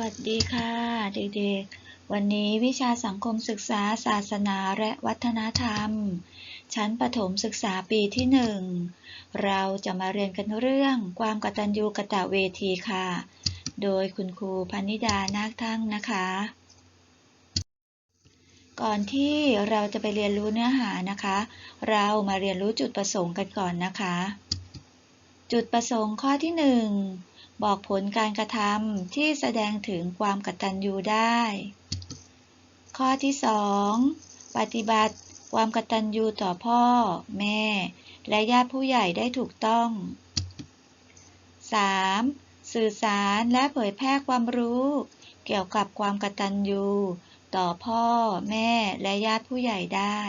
วัสดีค่ะ เด็กๆ วันนี้วิชาสังคมศึกษาศาสนาและวัฒนธรรม ชั้นประถมศึกษาปีที่หนึ่งเราจะมาเรียนกันเรื่องความกตัญญูกตเวทีค่ะ โดยคุณครูพนิดานาคทั้งนะคะ ก่อนที่เราจะไปเรียนรู้เนื้อหานะคะ เรามาเรียนรู้จุดประสงค์กันก่อนนะคะ จุดประสงค์ข้อที่หนึ่ง บอกผลการกระทำที่แสดงถึงความกตัญญูได้ ข้อที่สองปฏิบัติความกตัญญูต่อพ่อ แม่ และญาติผู้ใหญ่ได้ถูกต้อง 3. สื่อสารและเผยแพร่ความรู้ เกี่ยวกับความกตัญญูต่อพ่อ แม่ และญาติผู้ใหญ่ได้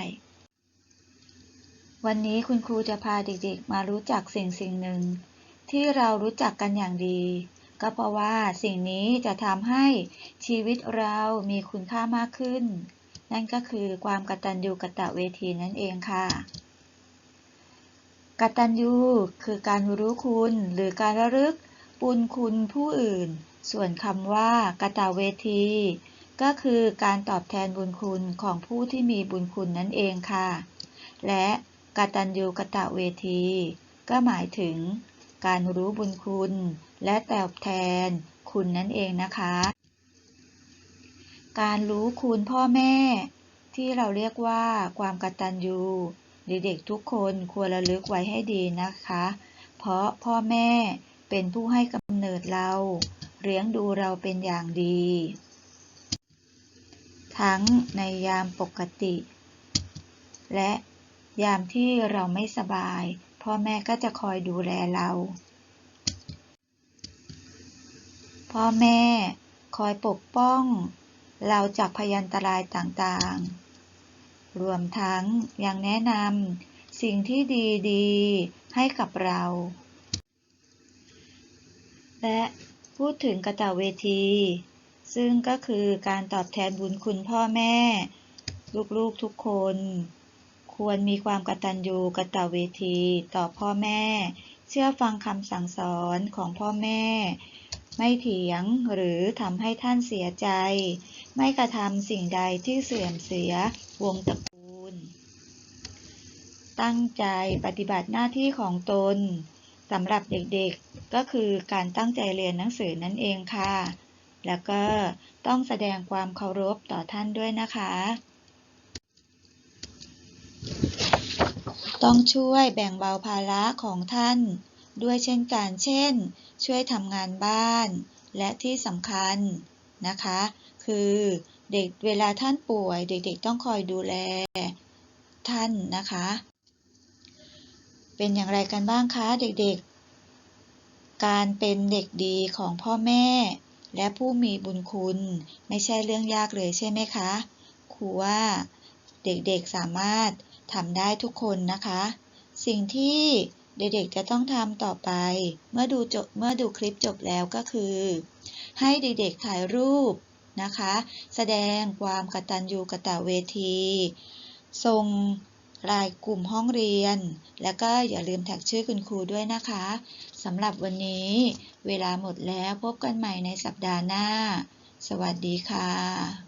วันนี้คุณครูจะพาเด็กๆ มารู้จักสิ่งสิ่งหนึ่ง ที่เรารู้จักกันอย่างดี ก็เพราะว่าสิ่งนี้จะทำให้ชีวิตเรามีคุณค่ามากขึ้น นั่นก็คือความกตัญญูกตเวทีนั่นเองค่ะกตัญญูคือการรู้คุณหรือการระลึกบุญคุณผู้อื่น ส่วนคำว่ากตเวที ก็คือการตอบแทนบุญคุณของผู้ที่มีบุญคุณนั่นเองค่ะ และกตัญญูกตเวที ก็หมายถึง การรู้บุญคุณ และตอบแทนคุณนั่นเองนะคะ การรู้คุณพ่อแม่ ที่เราเรียกว่าความกตัญญูเด็กๆทุกคนควรระลึกไว้ให้ดีนะคะ เพราะพ่อแม่เป็นผู้ให้กำเนิดเรา เลี้ยงดูเราเป็นอย่างดี ทั้งในยามปกติ และยามที่เราไม่สบาย พ่อแม่ก็จะคอยดูแลเรา พ่อแม่คอยปกป้อง เราจากพยันตรายต่างๆ รวมทั้งยังแนะนำสิ่งที่ดีๆให้กับเรา และพูดถึงกระตะเวที ซึ่งก็คือการตอบแทนบุญคุณพ่อแม่ ลูกๆทุกคน ควรมีความกตัญญูกตเวทีต่อพ่อแม่ เชื่อฟังคำสั่งสอนของพ่อแม่ ไม่เถียงหรือทำให้ท่านเสียใจ ไม่กระทำสิ่งใดที่เสื่อมเสียวงตระกูล ตั้งใจปฏิบัติหน้าที่ของตนสำหรับเด็กๆ ก็คือการตั้งใจเรียนหนังสือนั่นเองค่ะ แล้วก็ต้องแสดงความเคารพต่อท่านด้วยนะคะ ต้องช่วยแบ่งเบาภาระของท่านด้วยเช่นกัน เช่น ช่วยทำงานบ้าน และที่สำคัญนะคะ คือเด็กเวลาท่านป่วย เด็กๆต้องคอยดูแลท่านนะคะ เป็นอย่างไรกันบ้างคะเด็กๆ การเป็นเด็กดีของพ่อแม่ และผู้มีบุญคุณไม่ใช่เรื่องยากเลยใช่ไหมคะครูว่าเด็กๆสามารถ ทำได้ทุกคนนะคะ สิ่งที่เด็กๆจะต้องทำต่อไป เมื่อดูจบเมื่อดูคลิปจบแล้วก็คือ ให้เด็กๆถ่ายรูปนะคะ แสดงความกตัญญูกตเวทีส่งรายกลุ่มห้องเรียน แล้วก็อย่าลืมแท็กชื่อคุณครูด้วยนะคะสำหรับวันนี้ เวลาหมดแล้วพบกันใหม่ในสัปดาห์หน้า สวัสดีค่ะ